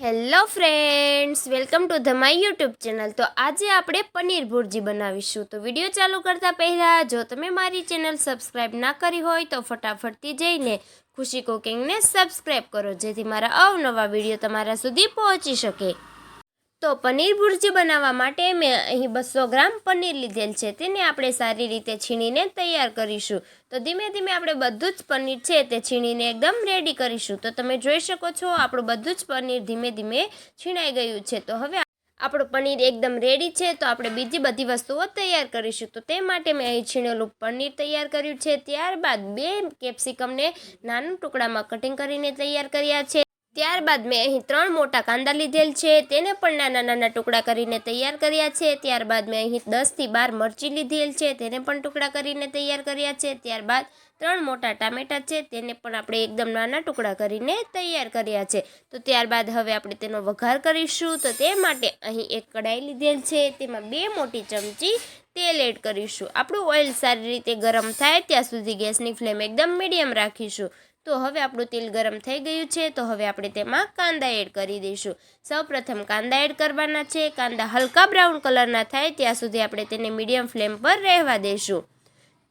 Hello friends, welcome to the my YouTube channel. તો આજે આપણે પનીર ભુરજી બનાવીશું. તો વીડિયો ચાલુ કરતા પહેલાં, જો તમે મારી ચેનલ સબસ્ક્રાઈબ ના કરી હોય, તો ફટાફટથી જઈને ખુશી કુકિંગને સબસ્ક્રાઈબ કરો, જેથી મારા અવનવા વીડિયો તમારા સુધી પહોંચી શકે. તો પનીર ભુરજી બનાવવા માટે મેં અહીં બસો ગ્રામ પનીર લીધેલ છે. તેને આપણે સારી રીતે છીણીને તૈયાર કરીશું. તો ધીમે ધીમે આપણે બધું જ પનીર છે તે છીણીને એકદમ રેડી કરીશું. તો તમે જોઈ શકો છો આપણું બધું જ પનીર ધીમે ધીમે છીણાઈ ગયું છે. તો હવે આપણું પનીર એકદમ રેડી છે. તો આપણે બીજી બધી વસ્તુઓ તૈયાર કરીશું. તો તે માટે મેં અહીં છીણેલું પનીર તૈયાર કર્યું છે. ત્યારબાદ બે કેપ્સિકમને નાના ટુકડામાં કટિંગ કરીને તૈયાર કર્યા છે. ત્યારબાદ મેં અહીં ત્રણ મોટા કાંદા લીધેલ છે, તેને પણ નાના નાના ટુકડા કરીને તૈયાર કર્યા છે. ત્યારબાદ મેં અહીં દસથી બાર મરચી લીધેલ છે, તેને પણ ટુકડા કરીને તૈયાર કર્યા છે. ત્યારબાદ ત્રણ મોટા ટામેટા છે, તેને પણ આપણે એકદમ નાના ટુકડા કરીને તૈયાર કર્યા છે. તો ત્યારબાદ હવે આપણે તેનો વઘાર કરીશું. તો તે માટે અહીં એક કઢાઈ લીધેલ છે, તેમાં બે મોટી ચમચી તેલ એડ કરીશું. આપણું ઓઇલ સારી રીતે ગરમ થાય ત્યાં સુધી ગેસની ફ્લેમ એકદમ મીડિયમ રાખીશું. તો હવે આપણું તેલ ગરમ થઈ ગયું છે, તો હવે આપણે તેમાં કાંદા એડ કરી દઈશું. સૌપ્રથમ કાંદા એડ કરવાના છે, કાંદા હલકા બ્રાઉન કલરના થાય ત્યાં સુધી આપણે તેને મીડિયમ ફ્લેમ પર રહેવા દઈશું.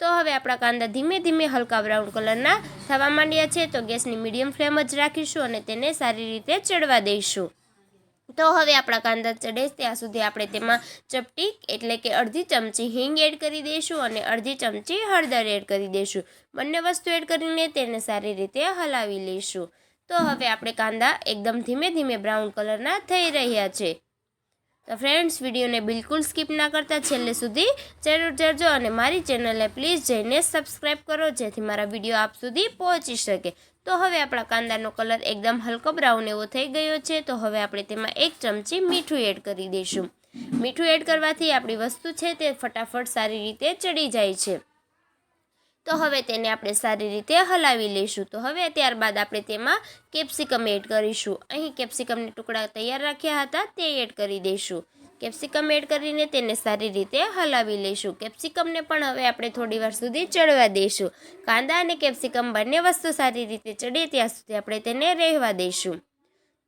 તો હવે આપણા કાંદા ધીમે ધીમે હલકા બ્રાઉન કલરના થવા માંડ્યા છે, તો ગેસની મીડિયમ ફ્લેમ જ રાખીશું અને તેને સારી રીતે ચડવા દઈશું. તો હવે આપણા કાંદા ચડે ત્યાં સુધી આપણે તેમાં ચપટી, એટલે કે અડધી ચમચી હિંગ એડ કરી દઈશું અને અડધી ચમચી હળદર એડ કરી દઈશું. બંને વસ્તુ એડ કરીને તેને સારી રીતે હલાવી લઈશું. તો હવે આપણે કાંદા એકદમ ધીમે ધીમે બ્રાઉન કલરના થઈ રહ્યા છે. તો ફ્રેન્ડ્સ વિડીયોને બિલકુલ સ્કીપ ના કરતા છેલ્લે સુધી જરૂર જજો અને મારી ચેનલને પ્લીઝ જઈને સબસ્ક્રાઈબ કરો જેથી મારા વીડિયો આપ સુધી પહોંચી શકે. તો હવે આપણા કાંદાનો કલર એકદમ હલકો બ્રાઉન એવો થઈ ગયો છે. તો હવે આપણે તેમાં એક ચમચી મીઠું એડ કરી દઈશું. મીઠું એડ કરવાથી આપણી વસ્તુ છે તે ફટાફટ સારી રીતે ચડી જાય છે. તો હવે તેને આપણે સારી રીતે હલાવી લઈશું. તો હવે ત્યારબાદ આપણે તેમાં કેપ્સિકમ એડ કરીશું. અહીં કેપ્સિકમને ટુકડા તૈયાર રાખ્યા હતા, તે એડ કરી દઈશું. કેપ્સિકમ એડ કરીને તેને સારી રીતે હલાવી લઈશું. કેપ્સિકમને પણ હવે આપણે થોડી વાર સુધી ચડવા દઈશું. કાંદા અને કેપ્સિકમ બંને વસ્તુ સારી રીતે ચડે ત્યાં સુધી આપણે તેને રહેવા દઈશું.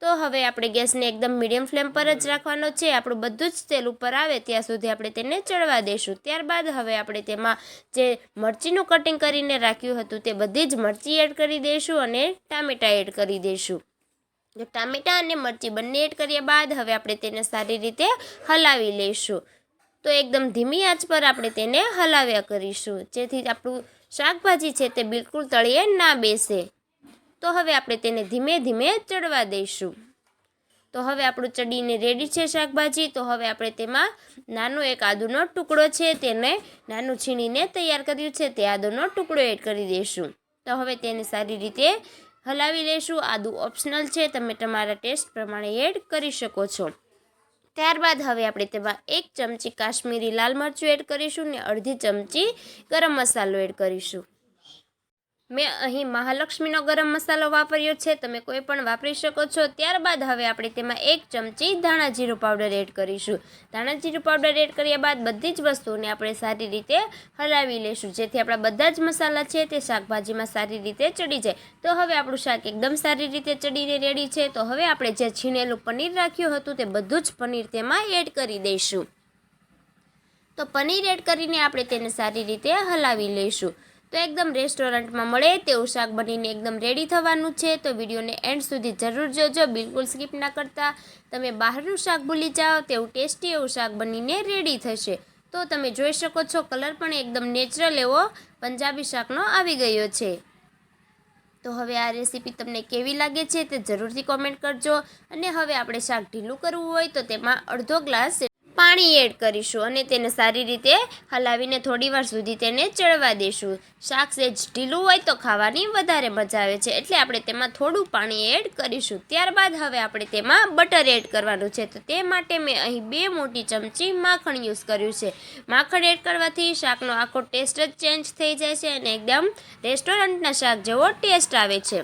તો હવે આપણે ગેસને એકદમ મીડિયમ ફ્લેમ પર જ રાખવાનો છે. આપણું બધું જ તેલ ઉપર આવે ત્યાં સુધી આપણે તેને ચડવા દઈશું ત્યારબાદ હવે આપણે તેમાં જે મરચીનું કટિંગ કરીને રાખ્યું હતું તે બધી જ મરચી એડ કરી દઈશું અને ટામેટાં એડ કરી દઈશું ટામેટાં અને મરચી બંને એડ કર્યા બાદ હવે આપણે તેને સારી રીતે હલાવી લઈશું તો એકદમ ધીમી આંચ પર આપણે તેને હલાવ્યા કરીશું. જેથી આપણું શાકભાજી છે તે બિલકુલ તળીએ ના બેસે. તો હવે આપણે તેને ધીમે ધીમે ચડવા દઈશું. તો હવે આપણું ચડીને રેડી છે શાકભાજી. તો હવે આપણે તેમાં નાનો એક આદુનો ટુકડો છે તેને નાનું છીણીને તૈયાર કર્યું છે. તે આદુનો ટુકડો એડ કરી દઈશું. તો હવે તેને સારી રીતે હલાવી લઈશું. આદુ ઓપ્શનલ છે. તમે તમારા ટેસ્ટ પ્રમાણે એડ કરી શકો છો. ત્યારબાદ હવે આપણે તેમાં એક ચમચી કાશ્મીરી લાલ મરચું એડ કરીશું ને અડધી ચમચી ગરમ મસાલો એડ કરીશું. મેં અહીં મહાલક્ષ્મીનો ગરમ મસાલો વાપર્યો છે, તમે કોઈ પણ વાપરી શકો છો. ત્યારબાદ હવે આપણે તેમાં એક ચમચી ધાણા જીરું પાવડર એડ કરીશું. ધાણા જીરું પાવડર એડ કર્યા બાદ બધી જ વસ્તુઓને આપણે સારી રીતે હલાવી લઈશું જેથી આપણા બધા જ મસાલા છે તે શાકભાજીમાં સારી રીતે ચડી જાય. તો હવે આપણું શાક એકદમ સારી રીતે ચડીને રેડી છે. તો હવે આપણે જે છીણેલું પનીર રાખ્યું હતું તે બધું જ પનીર તેમાં એડ કરી દઈશું. તો પનીર એડ કરીને આપણે તેને સારી રીતે હલાવી લઈશું. તો એકદમ રેસ્ટોરન્ટમાં મળે તેવું શાક બનીને એકદમ રેડી થવાનું છે. તો વિડીયોને એન્ડ સુધી જરૂર જોજો, બિલકુલ સ્કીપ ના કરતા. તમે બહારનું શાક ભૂલી જાઓ, તેવું ટેસ્ટી એવું શાક બનીને રેડી થશે. તો તમે જોઈ શકો છો કલર પણ એકદમ નેચરલ એવો પંજાબી શાકનો આવી ગયો છે. તો હવે આ રેસીપી તમને કેવી લાગે છે તે જરૂરથી કોમેન્ટ કરજો. અને હવે આપણે શાક ઢીલું કરવું હોય તો તેમાં અડધો ગ્લાસ પાણી એડ કરીશું અને તેને સારી રીતે હલાવીને થોડીવાર સુધી તેને ચડવા દઈશું શાક સેજ ઢીલું હોય તો ખાવાની વધારે મજા આવે છે. એટલે આપણે તેમાં થોડું પાણી એડ કરીશું. ત્યારબાદ હવે આપણે તેમાં બટર એડ કરવાનું છે. તો તે માટે મેં અહીં બે મોટી ચમચી માખણ યુઝ કર્યું છે. માખણ એડ કરવાથી શાકનો આખો ટેસ્ટ જ ચેન્જ થઈ જાય છે અને એકદમ રેસ્ટોરન્ટના શાક જેવો ટેસ્ટ આવે છે.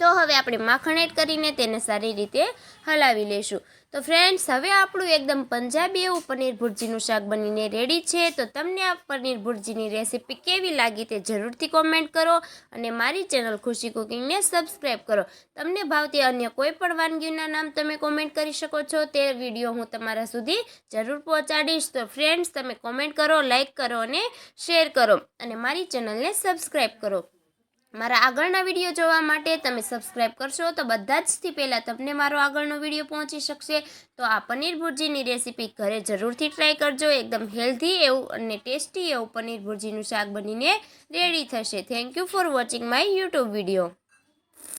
તો હવે આપણે માખણ એડ કરીને તેને સારી રીતે હલાવી લઈશું તો ફ્રેન્ડ્સ હવે આપણું એકદમ પંજાબી એવું પનીર ભુરજીનું શાક બનીને રેડી છે. તો તમને આ પનીર ભુરજીની રેસીપી કેવી લાગી તે જરૂરથી કોમેન્ટ કરો અને મારી ચેનલ ખુશી કુકિંગને સબસ્ક્રાઈબ કરો. તમને ભાવતી અન્ય કોઈ પણ વાનગીના નામ તમે કોમેન્ટ કરી શકો છો. તે વીડિયો હું તમારા સુધી જરૂર પહોંચાડીશ. તો ફ્રેન્ડ્સ તમે કોમેન્ટ કરો લાઈક કરો અને શેર કરો અને મારી ચેનલને સબસ્ક્રાઈબ કરો. મારા આગળના વીડિયો જોવા માટે તમે સબસ્ક્રાઈબ કરશો તો બધા જ પહેલાં તમને મારો આગળનો વીડિયો પહોંચી શકશે. તો આ પનીર ભુરજીની રેસીપી ઘરે જરૂરથી ટ્રાય કરજો. એકદમ હેલ્ધી એવું અને ટેસ્ટી એવું પનીર ભુરજીનું શાક બનીને રેડી થશે. Thank you for watching my YouTube video